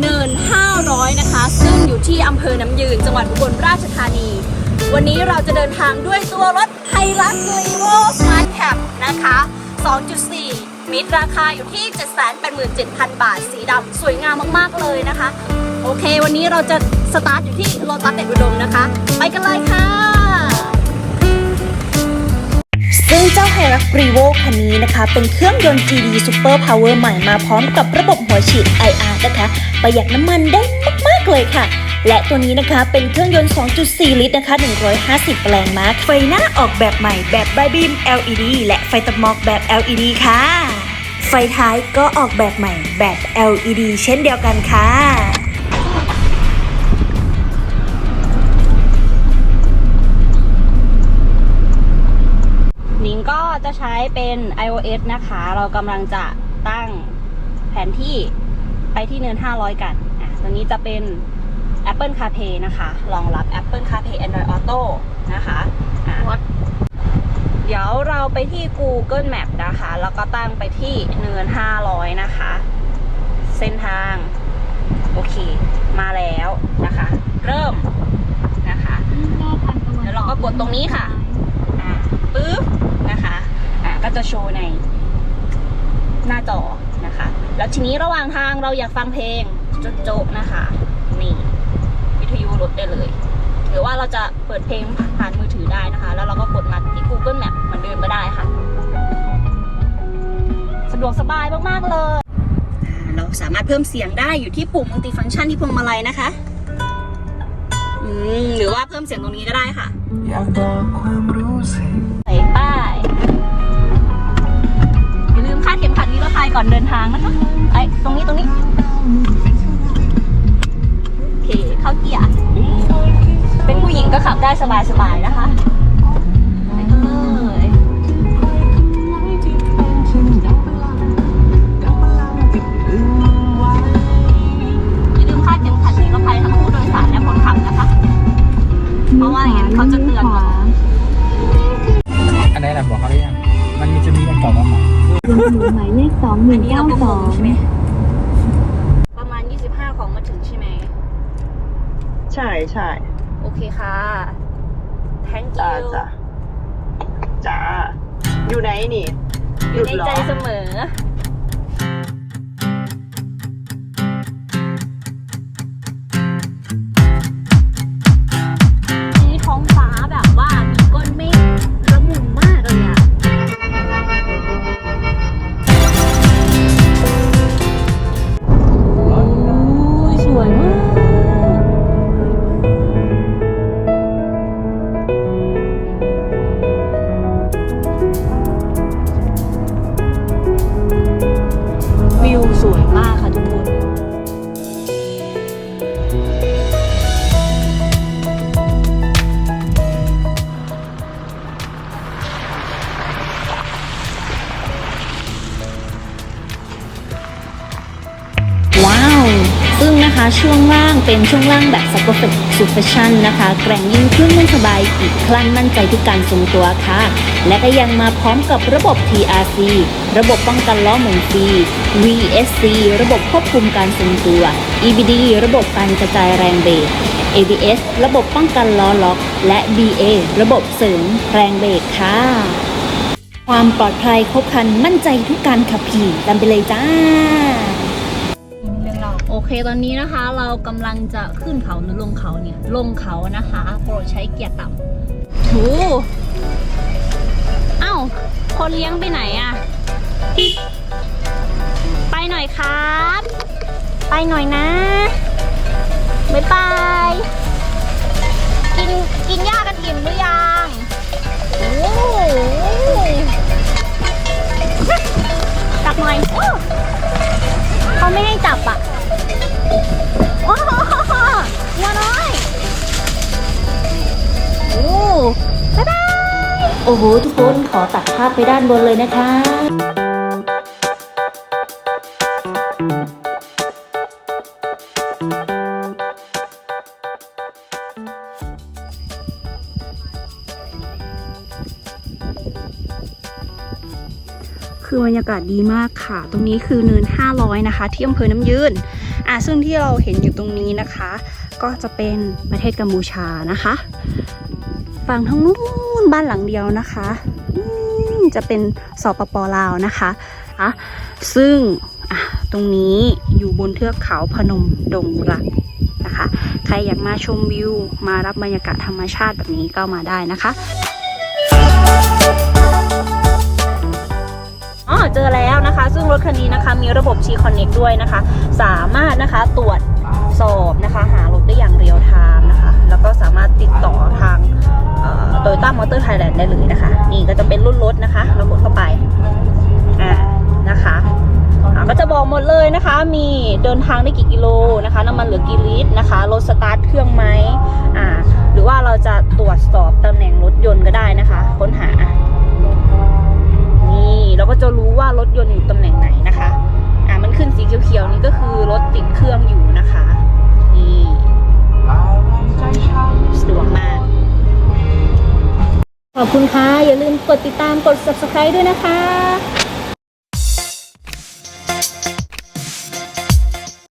เนิน 500 นะคะ ซึ่งอยู่ที่อำเภอน้ำยืน จังหวัดอุบลราชธานี วันนี้เราจะเดินทางด้วยตัวรถไฮรักลีโวสมาร์ทแคปนะคะ 2.4 มิตรราคาอยู่ที่ 787,000 บาท สีดำสวยงามมาก ๆ เลยนะคะ โอเค วันนี้เราจะสตาร์ทอยู่ที่โลตัสเด็ดอุดมนะคะ รักรีโวคันนี้นะคะ เป็นเครื่องยนต์ GD Super Power ใหม่มาพร้อมกับระบบหัวฉีด IR นะคะ ประหยัดน้ำมันได้มากๆเลยค่ะ และตัวนี้นะคะเป็นเครื่องยนต์ 2.4 ลิตรนะคะ 150 แรงม้าไฟหน้าออกแบบใหม่แบบไบบีม LED และไฟตัดหมอกแบบ LED ค่ะ ไฟท้ายก็ออกแบบใหม่แบบ LED เช่นเดียวกันค่ะ ก็จะใช้เป็น iOS นะคะ เรากำลังจะตั้งแผนที่ไปที่เนิน 500 กัน อะ ตัวนี้จะเป็น Apple CarPlay นะคะรองรับ Apple CarPlay Android Auto นะคะอะเดี๋ยวเราไปที่ Google Map นะคะ แล้วก็ตั้งไปที่เนิน 500 นะคะ เส้นทาง โอเค มาแล้วนะคะ เริ่มนะคะเดี๋ยวเราก็กดตรงนี้ค่ะ อ่าปึ๊บนะคะอ่าก็ จะโชว์ในหน้าจอนะคะ แล้วทีนี้ระหว่างทางเราอยากฟังเพลงโจ๊ะนะคะ นี่ วิทยุรถได้เลย หรือว่าเราจะเปิดเพลงผ่านมือถือได้นะคะ แล้วเราก็กดมาที่ Google Map เหมือนเดิมก็ได้ค่ะ สะดวกสบายมาก ๆ เลย เราสามารถเพิ่มเสียงได้อยู่ที่ปุ่มมัลติฟัง c t ชันที่พวงมาลัยนะคะหรือว่าเพิ่มเสียงตรงนี้ก็ได้ค่ะ อยากบอกความรู้สึก ก่อนเดินทางนะคะไอ้ตรงนี้ตรงนี้โอเคเข้าเกียร์เป็นผู้หญิงก็ขับได้สบายๆนะคะ หมายเลขสองหอันึ่นงนี้เก้าเราประสมูอลงใช่ไหมประมาณ25ของมาถึงใช่ไหม ใช่ใช่โอเคค่ะ thank จ้า you จ้าจ้าอยู่ไหนนี่ อยู่ในใจเสมอ นะคะช่วงล่างเป็นช่วงล่างแบบ s u p p o r t Suspension นะคะแกร่งยิ่งขึ้นไม่สบายอีกครั้งมั่นใจทุกการทรงตัวค่ะ และก็ยังมาพร้อมกับระบบ TRC ระบบป้องกันล้อหมุนฟรี VSC ระบบควบคุมการทรงตัว EBD ระบบการกระจายแรงเบรก ABS ระบบป้องกันล้อล็อก และ BA ระบบเสริมแรงเบรกค่ะ ความปลอดภัยครบครันมั่นใจทุกการขับขี่กันไปเลยจ้า เคตอนนี้นะคะเรากำลังจะขึ้นเขาหรือลงเขาเนี่ย ลงเขานะคะโปรดใช้เกียร์ต่ำโหเอ้า คนเลี้ยงไปไหนอะไปหน่อยครับ ไปหน่อยนะบ๊ายบายกินกินหญ้ากันอิ่มหรือยังโอ้โหจับหน่อย โอ้โห ทุกคนขอตัดภาพไปด้านบนเลยนะคะคือบรรยากาศดีมากค่ะ ตรงนี้คือเนิน 500 นะคะ ที่อำเภอน้ำยืนอะซึ่งที่เราเห็นอยู่ตรงนี้นะคะ ก็จะเป็นประเทศกัมพูชานะคะ ฝั่งทางนู้นบ้านหลังเดียวนะคะจะเป็นสปปลาวนะคะอะซึ่งตรงนี้อยู่บนเทือกเขาพนมดงรักนะคะ ใครอยากมาชมวิว มารับบรรยากาศธรรมชาติแบบนี้ก็มาได้นะคะอ๋อเจอแล้วนะคะ ซึ่งรถคันนี้นะคะมีระบบ G Connect ด้วยนะคะ สามารถนะคะตรวจสอบนะคะ หารถได้อย่างเรียลไทม์นะคะ แล้วก็สามารถติดต่อทาง โตโยต้ามอเตอร์ไทยแลนด์ได้เลยนะคะ นี่ก็จะเป็นรุ่นรถนะคะ เรากดเข้าไป อ่า นะคะก็จะบอกหมดเลยนะคะ มีเดินทางได้กี่กิโลนะคะ น้ำมันเหลือกี่ลิตรนะคะ รถสตาร์ทเครื่องไหมอ่า หรือว่าเราจะตรวจสอบตำแหน่งรถย ขอบคุณค่ะ อย่าลืมกดติดตามกด subscribe ด้วยนะคะ